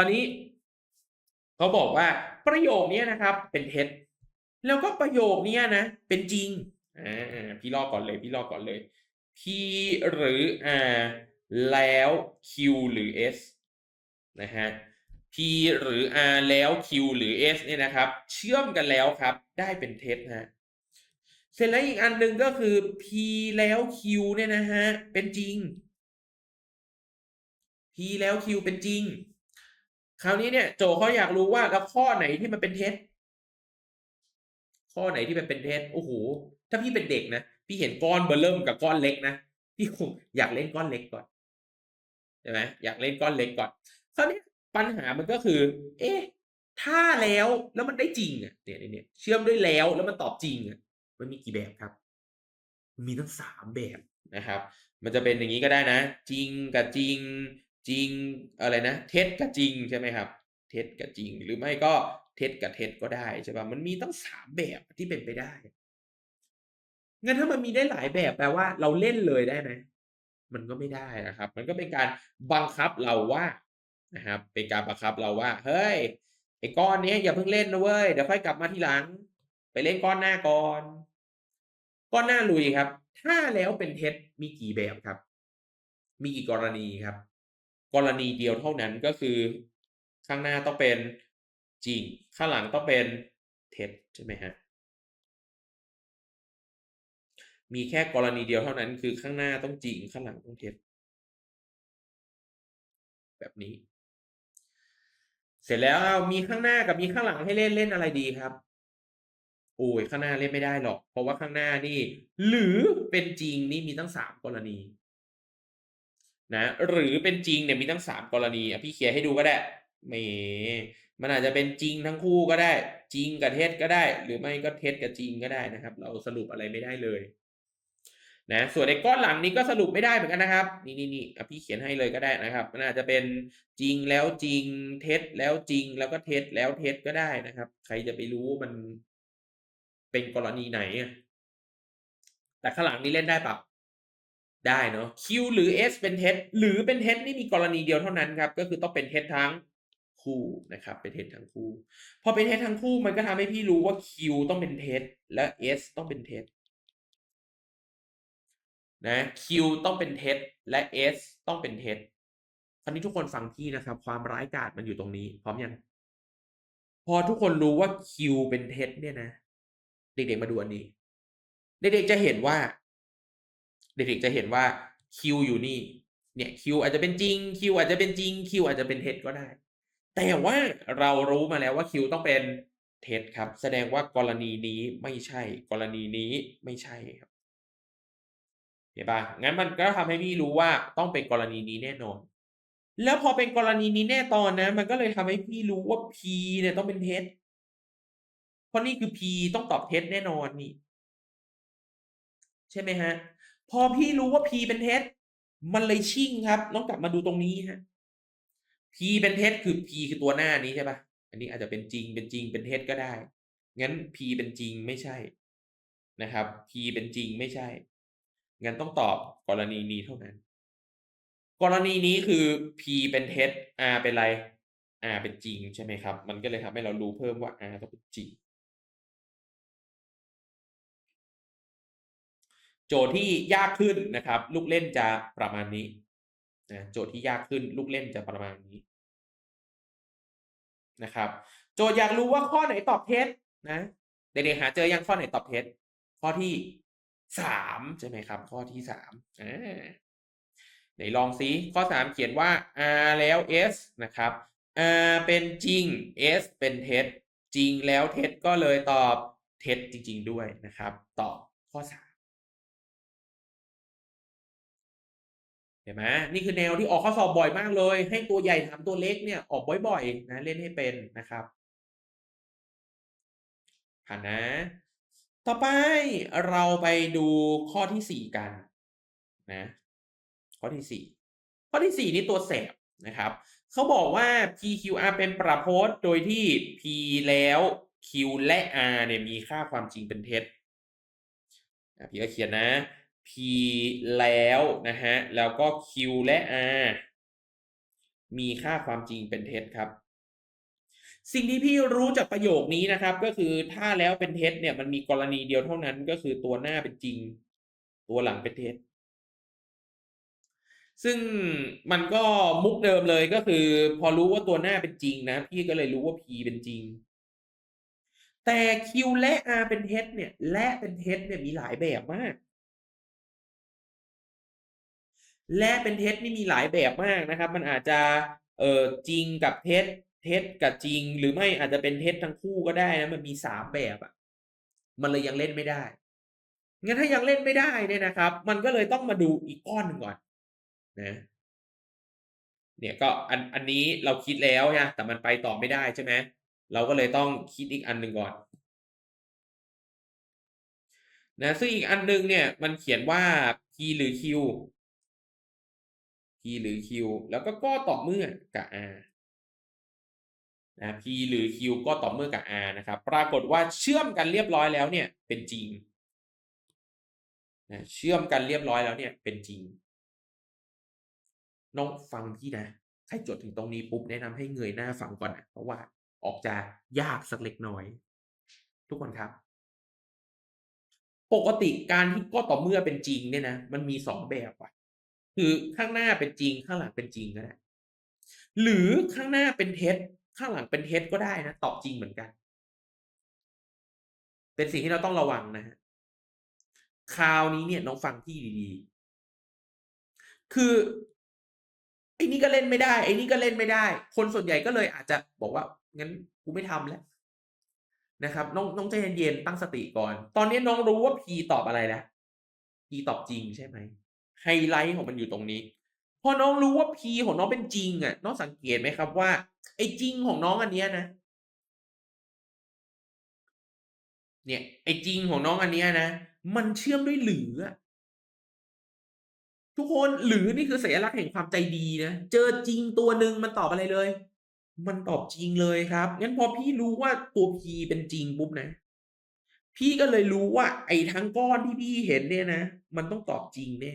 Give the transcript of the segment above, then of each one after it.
คราวนี้เขาบอกว่าประโยคนี้นะครับ เป็นเท็จ แล้วก็ประโยคนี้นะ เป็นจริงอ่าพี่ลอกก่อนเลยพี่ลอกก่อนเลย P หรือ R แล้ว Q หรือ S นะฮะ P หรือ R แล้ว Q หรือ S เนี่ยนะครับ เชื่อมกันแล้วครับ ได้เป็นเท็จนะฮะเสร็จแล้วอีกอันหนึ่งก็คือ P แล้ว Q เนี่ยนะฮะ เป็นจริง P แล้ว Q เป็นจริง คราวนี้เนี่ยโจเขาอยากรู้ว่าแล้วข้อไหนที่มันเป็นเท็จ ข้อไหนที่มันเป็นเท็จโอ้โหถ้าพี่เป็นเด็กนะพี่เห็นก้อนเบอร์เริ่มกับก้อนเล็กนะพี่คงอยากเล่นก้อนเล็กก่อนใช่ไหมอยากเล่นก้อนเล็กก่อนคราวนี้ปัญหามันก็คือ เอ๊ะถ้าแล้วแล้วมันได้จริงอะเนี่ยเนี่ยเชื่อมด้วยแล้วแล้วมันตอบจริงอะมันมีกี่แบบครับ มันมีทั้งสามแบบนะครับ มันจะเป็นอย่างนี้ก็ได้นะ จริงกับจริง จริงอะไรนะ เท็จกับจริงใช่ไหมครับ เท็จกับจริง หรือไม่ก็เท็จกับเท็จก็ได้ใช่ป่ะมันมีตั้งสามแบบที่เป็นไปได้งั้นถ้ามันมีได้หลายแบบแปลว่าเราเล่นเลยได้ไหมมันก็ไม่ได้นะครับ มันก็เป็นการบังคับเราว่านะครับ เป็นการบังคับเราว่า เฮ้ยไอ้ก้อนนี้อย่าเพิ่งเล่นนะเว้ยเดี๋ยวค่อยกลับมาทีหลัง ไปเล่นก้อนหน้าก่อน ก้อนหน้าลุยครับ ถ้าแล้วเป็นเท็จมีกี่แบบครับ มีกี่กรณีครับ กรณีเดียวเท่านั้นก็คือข้างหน้าต้องเป็นจริง ข้างหลังต้องเป็นเท็จใช่ไหมฮะมีแค่กรณีเดียวเท่านั้นคือข้างหน้าต้องจริงข้างหลังต้องเท็จ แบบนี้ เสร็จแล้วมีข้างหน้ากับมีข้างหลังให้เล่นเล่นอะไรดีครับโอ้ยข้างหน้าเล่นไม่ได้หรอก เพราะว่าข้างหน้านี่ หรือเป็นจริงนี่มีตั้งสามกรณี นะหรือเป็นจริงเนี่ยมีตั้งสามกรณีพี่เคลียร์ให้ดูก็ได้เมมันอาจจะเป็นจริงทั้งคู่ก็ได้ จริงกับเท็จก็ได้ หรือไม่ก็เท็จกับจริงก็ได้นะครับ เราสรุปอะไรไม่ได้เลยนะส่วนในก้อนหลังนี้ก็สรุปไม่ได้เหมือนกันนะครับ นี่นี่นี่พี่เขียนให้เลยก็ได้นะครับ มันอาจจะเป็นจริงแล้วจริงเท็จแล้วจริงแล้วก็เท็จแล้วเท็จก็ได้นะครับ ใครจะไปรู้มันเป็นกรณีไหนแต่ข้างหลังนี้เล่นได้ปะ ได้เนาะ Q หรือ S เป็นเท็จหรือเป็นเท็จนี่มีกรณีเดียวเท่านั้นครับ ก็คือต้องเป็นเท็จทั้งคู่นะครับ เป็นเท็จทั้งคู่ พอเป็นเท็จทั้งคู่มันก็ทำให้พี่รู้ว่า Q ต้องเป็นเท็จและ S ต้องเป็นเท็จนะ Q ต้องเป็นเท็จและ S ต้องเป็นเท็จคราวนี้ทุกคนฟังพี่นะครับ ความร้ายกาจมันอยู่ตรงนี้ พร้อมยังพอทุกคนรู้ว่า Q เป็นเท็จเนี่ยนะ เด็กๆมาดูอันนี้ เด็กๆจะเห็นว่า เด็กๆจะเห็นว่า Q อยู่นี่ เนี่ย Q อาจจะเป็นจริง Q อาจจะเป็นจริง Q อาจจะเป็นเท็จก็ได้ แต่ว่าเรารู้มาแล้วว่า Q ต้องเป็นเท็จครับ แสดงว่ากรณีนี้ไม่ใช่ กรณีนี้ไม่ใช่ครับเห็นปะงั้นมันก็ทำให้พี่รู้ว่าต้องเป็นกรณีนี้แน่นอน แล้วพอเป็นกรณีนี้แน่ตอนนะ มันก็เลยทำให้พี่รู้ว่า P เนี่ยต้องเป็นเท็จเพราะนี่คือ P ต้องตอบเท็จแน่นอนนี่ ใช่ไหมฮะ พอพี่รู้ว่า P เป็นเท็จมันเลยชิ่งครับ ต้องกลับมาดูตรงนี้ฮะ P เป็นเท็จคือ P คือตัวหน้านี้ใช่ปะอันนี้อาจจะเป็นจริงเป็นจริงเป็นเท็จก็ได้ งั้น P เป็นจริงไม่ใช่นะครับ P เป็นจริงไม่ใช่ งั้นต้องตอบกรณีนี้เท่านั้น กรณีนี้คือ P เป็นเท็จ R เป็นอะไร R เป็นจริงใช่ไหมครับ มันก็เลยทำให้เรารู้เพิ่มว่า R ต้องเป็นจริง โจทย์ที่ยากขึ้นนะครับ ลูกเล่นจะประมาณนี้นะโจทย์ที่ยากขึ้น ลูกเล่นจะประมาณนี้นะครับ โจทย์อยากรู้ว่าข้อไหนตอบเท็จนะเด็กๆหาเจอยังข้อไหนตอบเท็จ ข้อที่สามใช่ไหมครับ ข้อที่สามไหนลองซิข้อสามเขียนว่า r แล้ว s นะครับ r เป็นจริง s เป็นเท็จจริงแล้วเท็จก็เลยตอบเท็จจริง ๆ ด้วยนะครับ ตอบข้อสาม ห็นไหมนี่คือแนวที่ออกข้อสอบบ่อยมากเลย ให้ตัวใหญ่ถามตัวเล็กเนี่ยออกบ่อยๆนะเล่นให้เป็นนะครับผ่านนะ ต่อไปเราไปดูข้อที่สี่กันนะข้อที่สี่ข้อที่สี่นี่ตัวแสบนะครับเขาบอกว่า PQR เป็นประโพสโดยที่ P แล้ว Q และ R เนี่ยมีค่าความจริงเป็นเท็จพี่ก็เขียนนะ P แล้วนะฮะ แล้วก็ Q และ R มีค่าความจริงเป็นเท็จครับ สิ่งที่พี่รู้จากประโยคนี้นะครับ ก็คือถ้าแล้วเป็นเท็จเนี่ยมันมีกรณีเดียวเท่านั้น ก็คือตัวหน้าเป็นจริง ตัวหลังเป็นเท็จ ซึ่งมันก็มุกเดิมเลยก็คือ พอรู้ว่าตัวหน้าเป็นจริงนะ พี่ก็เลยรู้ว่า P เป็นจริง แต่ Q และ R เป็นเท็จเนี่ย และเป็นเท็จเนี่ยมีหลายแบบมาก และเป็นเท็จนี่มีหลายแบบมากนะครับ มันอาจจะเออจริงกับเท็จเท็จกับจริง หรือไม่อาจจะเป็นเท็จทั้งคู่ก็ได้นะมันมีสามแบบอะ่ะมันเลยยังเล่นไม่ได้งั้นถ้ายังเล่นไม่ได้เนี่ยนะครับ มันก็เลยต้องมาดูอีกก้อนหนึ่งก่อนนะเนี่ยก็อันอันนี้เราคิดแล้วนะแต่มันไปต่อไม่ได้ใช่ไหมเราก็เลยต้องคิดอีกอันหนึ่งก่อนนะซึ่งอีกอันนึงเนี่ยมันเขียนว่า p หรือ q p หรือ q แล้วก็ก็ต่อเมื่อกับ r นะ p หรือ q ก็ต่อเมื่อกับ r นะครับ ปรากฏว่าเชื่อมกันเรียบร้อยแล้วเนี่ยเป็นจริงนะเชื่อมกันเรียบร้อยแล้วเนี่ยเป็นจริง น้องฟังพี่นะ ใครจดถึงตรงนี้ปุ๊บแนะนำให้เงยหน้าฟังก่อนนะเพราะว่าออกจะยากสักเล็กน้อย ทุกคนครับ ปกติการที่ก็ต่อเมื่อเป็นจริงเนี่ยนะ มันมีสองแบบว่ะ คือข้างหน้าเป็นจริงข้างหลังเป็นจริงก็ได้หรือข้างหน้าเป็นเท็จข้างหลังเป็นเท็จก็ได้นะตอบจริงเหมือนกัน เป็นสิ่งที่เราต้องระวังนะฮะคราวนี้เนี่ยน้องฟังพี่ดีๆ คือไอ้นี่ก็เล่นไม่ได้ ไอ้นี่ก็เล่นไม่ได้ คนส่วนใหญ่ก็เลยอาจจะบอกว่างั้นกูไม่ทำแล้วนะครับ น้องน้องใจเย็นๆตั้งสติก่อน ตอนนี้น้องรู้ว่า P ตอบอะไรแล้ว P ตอบจริงใช่ไหม ไฮไลท์ของมันอยู่ตรงนี้ พอน้องรู้ว่า P ของน้องเป็นจริงอะ น้องสังเกตไหมครับว่า ไอ้จริงของน้องอันเนี้ยนะ เนี่ย ไอ้จริงของน้องอันเนี้ยนะ มันเชื่อมด้วยหรือทุกคนหรือนี่คือสัญลักษณ์แห่งความใจดีนะ เจอจริงตัวหนึ่งมันตอบอะไรเลย มันตอบจริงเลยครับ งั้นพอพี่รู้ว่าตัว P เป็นจริงปุ๊บนะ พี่ก็เลยรู้ว่า ไอ้ทั้งก้อนที่พี่เห็นเนี่ยนะ มันต้องตอบจริงแน่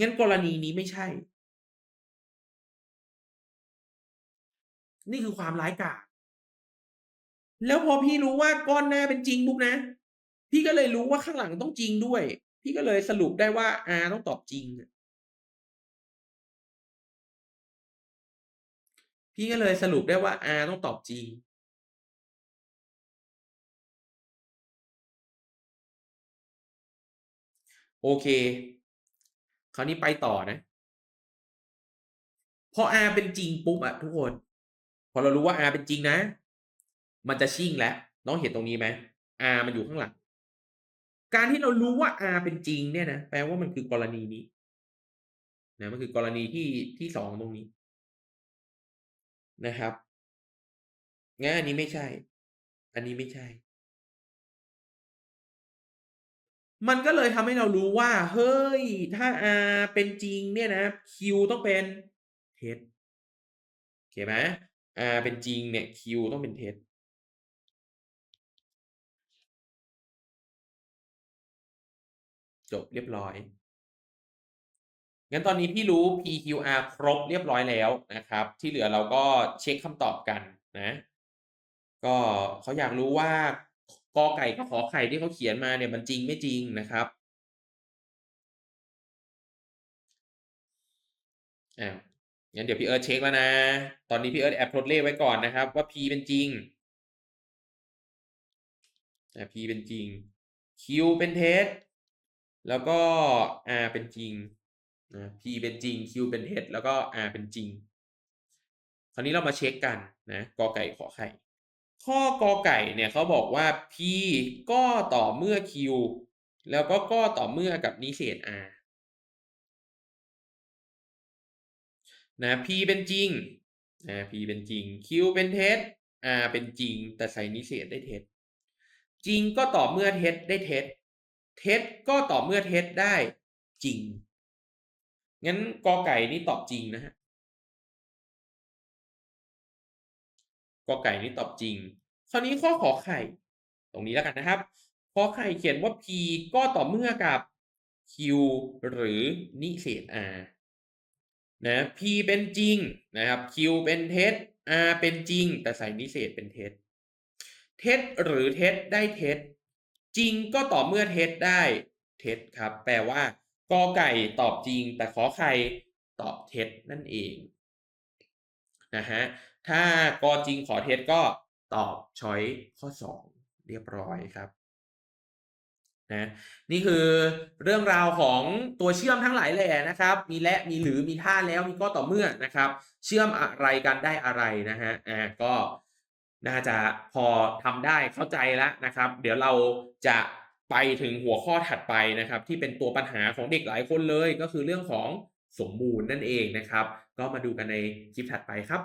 งั้นกรณีนี้ไม่ใช่ นี่คือความร้ายกาจแล้วพอพี่รู้ว่าก้อนหน้าเป็นจริงปุ๊บนะ พี่ก็เลยรู้ว่าข้างหลังต้องจริงด้วย พี่ก็เลยสรุปได้ว่า R ต้องตอบจริง พี่ก็เลยสรุปได้ว่า R ต้องตอบจริงโอเค ราวนี้ไปต่อนะพอ R เป็นจริงปุ๊บอะทุกคน พอเรารู้ว่า R เป็นจริงนะ มันจะชิ่งแล้วน้องเห็นตรงนี้ไหม R มันอยู่ข้างหลัง การที่เรารู้ว่า R เป็นจริงเนี่ยนะแปลว่ามันคือกรณีนี้นะมันคือกรณีที่ที่สองตรงนี้ นะครับงั้นอันนี้ไม่ใช่ อันนี้ไม่ใช่ มันก็เลยทำให้เรารู้ว่า เฮ้ย ถ้า R เป็นจริงเนี่ยนะ Q ต้องเป็นเท็จโอเคไหม R เป็นจริงเนี่ย Q ต้องเป็นเท็จจบเรียบร้อย งั้นตอนนี้พี่รู้ PQR ครบเรียบร้อยแล้วนะครับ ที่เหลือเราก็เช็คคำตอบกันนะ ก็เขาอยากรู้ว่า กอไก่กับขอไข่ที่เขาเขียนมาเนี่ยมันจริงไม่จริงนะครับอ้าวงั้นเดี๋ยวพี่เอิร์ธเช็คแล้วนะ ตอนนี้พี่เอิร์ธแอบทดเลขไว้ก่อนนะครับ ว่า P เป็นจริงอ่า P เป็นจริง Q เป็นเท็จแล้วก็ R เป็นจริงนะ P เป็นจริง Q เป็นเท็จแล้วก็ R เป็นจริง คราวนี้เรามาเช็คกันนะกอไก่ขอไข่ ข้อกอไก่เนี่ยเขาบอกว่า P ก็ต่อเมื่อ Q แล้วก็ก็ต่อเมื่อกับนิเศษ R นะ P เป็นจริงนะ P เป็นจริง Q เป็นเท็จ R เป็นจริง แต่ใส่นิเศษได้เท็จ จริงก็ต่อเมื่อเท็จได้เท็จ เท็จก็ต่อเมื่อเท็จได้จริง งั้นกอไก่นี่ตอบจริงนะฮะ กอไก่นี่ตอบจริง คราวนี้ข้อขอไข่ ตรงนี้แล้วกันนะครับขอไข่เขียนว่า P ก็ต่อเมื่อกับ Q หรือนิเศษ R นะ P เป็นจริงนะครับ Q เป็นเท็จ R เป็นจริง แต่ใส่นิเศษเป็นเท็จ เท็จหรือเท็จได้เท็จ จริงก็ต่อเมื่อเท็จได้เท็จครับ แปลว่ากอไก่ตอบจริง แต่ขอไข่ตอบเท็จนั่นเองนะฮะ ถ้ากอจริงขอเท็จก็ตอบช้อยข้อ 2 เรียบร้อยครับนะนี่คือเรื่องราวของตัวเชื่อมทั้งหลายแหล่นะครับ มีและมีหรือมีท่าแล้วมีก็ต่อเมื่อนะครับ เชื่อมอะไรกันได้อะไรนะฮะอ่าก็น่าจะพอทำได้เข้าใจแล้วนะครับ เดี๋ยวเราจะไปถึงหัวข้อถัดไปนะครับ ที่เป็นตัวปัญหาของเด็กหลายคนเลยก็คือเรื่องของสมมูลนั่นเองนะครับ ก็มาดูกันในคลิปถัดไปครับ